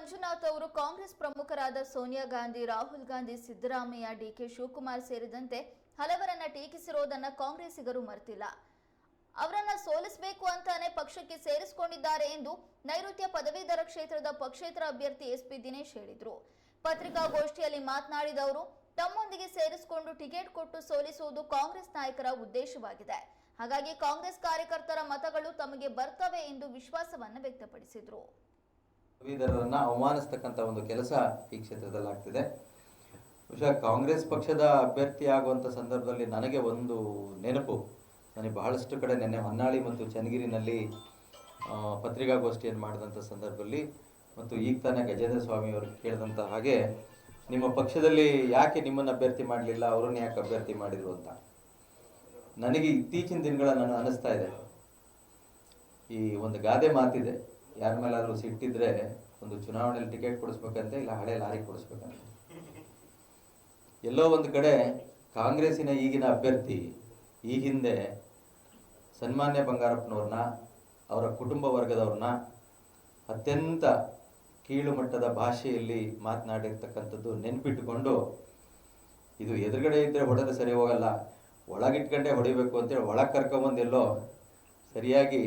ಮಂಜುನಾಥ್ ಅವರು ಕಾಂಗ್ರೆಸ್ ಪ್ರಮುಖರಾದ ಸೋನಿಯಾ ಗಾಂಧಿ, ರಾಹುಲ್ ಗಾಂಧಿ, ಸಿದ್ದರಾಮಯ್ಯ, ಡಿಕೆ ಶಿವಕುಮಾರ್ ಸೇರಿದಂತೆ ಹಲವರನ್ನ ಟೀಕಿಸಿರೋದನ್ನ ಕಾಂಗ್ರೆಸ್ಸಿಗರು ಮರೆತಿಲ್ಲ. ಅವರನ್ನ ಸೋಲಿಸಬೇಕು ಅಂತಾನೆ ಪಕ್ಷಕ್ಕೆ ಸೇರಿಸಿಕೊಂಡಿದ್ದಾರೆ ಎಂದು ನೈಋತ್ಯ ಪದವೀಧರ ಕ್ಷೇತ್ರದ ಪಕ್ಷೇತರ ಅಭ್ಯರ್ಥಿ ಎಸ್ಪಿ ದಿನೇಶ್ ಹೇಳಿದರು. ಪತ್ರಿಕಾಗೋಷ್ಠಿಯಲ್ಲಿ ಮಾತನಾಡಿದ ಅವರು, ತಮ್ಮೊಂದಿಗೆ ಸೇರಿಸಿಕೊಂಡು ಟಿಕೆಟ್ ಕೊಟ್ಟು ಸೋಲಿಸುವುದು ಕಾಂಗ್ರೆಸ್ ನಾಯಕರ ಉದ್ದೇಶವಾಗಿದೆ. ಹಾಗಾಗಿ ಕಾಂಗ್ರೆಸ್ ಕಾರ್ಯಕರ್ತರ ಮತಗಳು ತಮಗೆ ಬರ್ತವೆ ಎಂದು ವಿಶ್ವಾಸವನ್ನು ವ್ಯಕ್ತಪಡಿಸಿದರು. ಪದವೀಧರರನ್ನ ಅವಮಾನಿಸ್ತಕ್ಕಂಥ ಒಂದು ಕೆಲಸ ಈ ಕ್ಷೇತ್ರದಲ್ಲಿ ಆಗ್ತಿದೆ ಬಹುಶಃ ಕಾಂಗ್ರೆಸ್ ಪಕ್ಷದ ಅಭ್ಯರ್ಥಿ ಆಗುವಂಥ ಸಂದರ್ಭದಲ್ಲಿ ನನಗೆ ಒಂದು ನೆನಪು. ನನಗೆ ಬಹಳಷ್ಟು ಕಡೆ ನಿನ್ನೆ ಹೊನ್ನಾಳಿ ಮತ್ತು ಚನ್ನಗಿರಿನಲ್ಲಿ ಪತ್ರಿಕಾಗೋಷ್ಠಿಯನ್ನು ಮಾಡಿದಂಥ ಸಂದರ್ಭದಲ್ಲಿ ಮತ್ತು ಈಗ ತಾನೇ ಗಜೇಂದ್ರ ಸ್ವಾಮಿ ಅವರು ಕೇಳಿದಂಥ ಹಾಗೆ, ನಿಮ್ಮ ಪಕ್ಷದಲ್ಲಿ ಯಾಕೆ ನಿಮ್ಮನ್ನು ಅಭ್ಯರ್ಥಿ ಮಾಡಲಿಲ್ಲ, ಅವರನ್ನು ಯಾಕೆ ಅಭ್ಯರ್ಥಿ ಮಾಡಿದ್ರು ಅಂತ. ನನಗೆ ಇತ್ತೀಚಿನ ದಿನಗಳ ನಾನು ಅನ್ನಿಸ್ತಾ ಇದೆ. ಈ ಒಂದು ಗಾದೆ ಮಾತಿದೆ. ಯಾರ ಮೇಲಾದ್ರೂ ಸಿಟ್ಟಿದ್ರೆ ಒಂದು ಚುನಾವಣೆಯಲ್ಲಿ ಟಿಕೆಟ್ ಕೊಡಿಸ್ಬೇಕಂತೆ, ಇಲ್ಲ ಹಳೆ ಲಾರಿ ಕೊಡಿಸ್ಬೇಕಂತ? ಎಲ್ಲೋ ಒಂದು ಕಡೆ ಕಾಂಗ್ರೆಸ್ಸಿನ ಈಗಿನ ಅಭ್ಯರ್ಥಿ, ಈ ಹಿಂದೆ ಸನ್ಮಾನ್ಯ ಬಂಗಾರಪ್ಪನವ್ರನ್ನ, ಅವರ ಕುಟುಂಬ ವರ್ಗದವ್ರನ್ನ ಅತ್ಯಂತ ಕೀಳು ಮಟ್ಟದ ಭಾಷೆಯಲ್ಲಿ ಮಾತನಾಡಿರ್ತಕ್ಕಂಥದ್ದು ನೆನ್ಪಿಟ್ಟುಕೊಂಡು, ಇದು ಎದುರುಗಡೆ ಇದ್ದರೆ ಹೊಡೆದ್ರೆ ಸರಿ ಹೋಗಲ್ಲ, ಒಳಗಿಟ್ಕೊಂಡೇ ಹೊಡಿಬೇಕು ಅಂತೇಳಿ ಒಳಗೆ ಕರ್ಕೊಂಬಂದು ಎಲ್ಲೋ ಸರಿಯಾಗಿ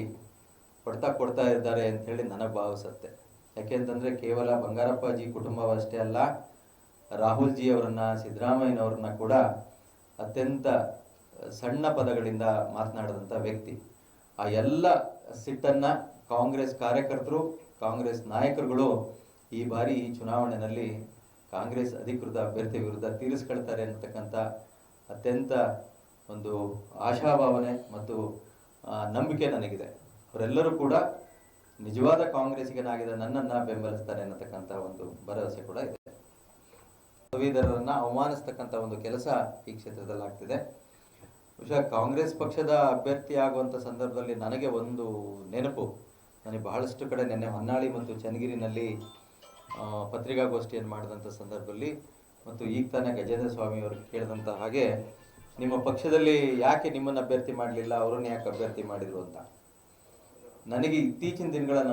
ಹೊಡ್ತಾ ಕೊಡ್ತಾ ಇದ್ದಾರೆ ಅಂಥೇಳಿ ನನಗೆ ಭಾವಿಸುತ್ತೆ. ಯಾಕೆಂತಂದರೆ ಕೇವಲ ಬಂಗಾರಪ್ಪಾಜಿ ಕುಟುಂಬವಷ್ಟೇ ಅಲ್ಲ ರಾಹುಲ್ ಜಿ ಅವರನ್ನ, ಸಿದ್ದರಾಮಯ್ಯನವ್ರನ್ನ ಕೂಡ ಅತ್ಯಂತ ಸಣ್ಣ ಪದಗಳಿಂದ ಮಾತನಾಡಿದಂಥ ವ್ಯಕ್ತಿ. ಆ ಎಲ್ಲ ಸಿಟ್ಟನ್ನು ಕಾಂಗ್ರೆಸ್ ಕಾರ್ಯಕರ್ತರು, ಕಾಂಗ್ರೆಸ್ ನಾಯಕರುಗಳು ಈ ಬಾರಿ ಈ ಚುನಾವಣೆಯಲ್ಲಿ ಕಾಂಗ್ರೆಸ್ ಅಧಿಕೃತ ಅಭ್ಯರ್ಥಿ ವಿರುದ್ಧ ತೀರಿಸ್ಕೊಳ್ತಾರೆ ಅಂತಕ್ಕಂಥ ಅತ್ಯಂತ ಒಂದು ಆಶಾಭಾವನೆ ಮತ್ತು ನಂಬಿಕೆ ನನಗಿದೆ. ಅವರೆಲ್ಲರೂ ಕೂಡ ನಿಜವಾದ ಕಾಂಗ್ರೆಸ್ಸಿಗನಾಗಿದ್ದ ನನ್ನನ್ನು ಬೆಂಬಲಿಸ್ತಾರೆ ಅನ್ನತಕ್ಕಂಥ ಒಂದು ಭರವಸೆ ಕೂಡ ಇದೆ. ಪದವೀಧರರನ್ನ ಅವಮಾನಿಸ್ತಕ್ಕಂಥ ಒಂದು ಕೆಲಸ ಈ ಕ್ಷೇತ್ರದಲ್ಲಿ ಆಗ್ತಿದೆ ಬಹುಶಃ ಕಾಂಗ್ರೆಸ್ ಪಕ್ಷದ ಅಭ್ಯರ್ಥಿ ಆಗುವಂಥ ಸಂದರ್ಭದಲ್ಲಿ ನನಗೆ ಒಂದು ನೆನಪು. ನನಗೆ ಬಹಳಷ್ಟು ಕಡೆ ನಿನ್ನೆ ಹೊನ್ನಾಳಿ ಮತ್ತು ಚನ್ನಗಿರಿನಲ್ಲಿ ಪತ್ರಿಕಾಗೋಷ್ಠಿಯನ್ನು ಮಾಡಿದಂಥ ಸಂದರ್ಭದಲ್ಲಿ ಮತ್ತು ಈಗ ತಾನೇ ಗಜೇಂದ್ರ ಸ್ವಾಮಿ ಅವರು ಕೇಳಿದಂಥ ಹಾಗೆ ನಿಮ್ಮ ಪಕ್ಷದಲ್ಲಿ ಯಾಕೆ ನಿಮ್ಮನ್ನು ಅಭ್ಯರ್ಥಿ ಮಾಡಲಿಲ್ಲ? ಅವರನ್ನು ಯಾಕೆ ಅಭ್ಯರ್ಥಿ ಮಾಡಿದ್ರು ಅಂತ? ನನಗೆ ಇತ್ತೀಚಿನ ದಿನಗಳ ನನ್ನ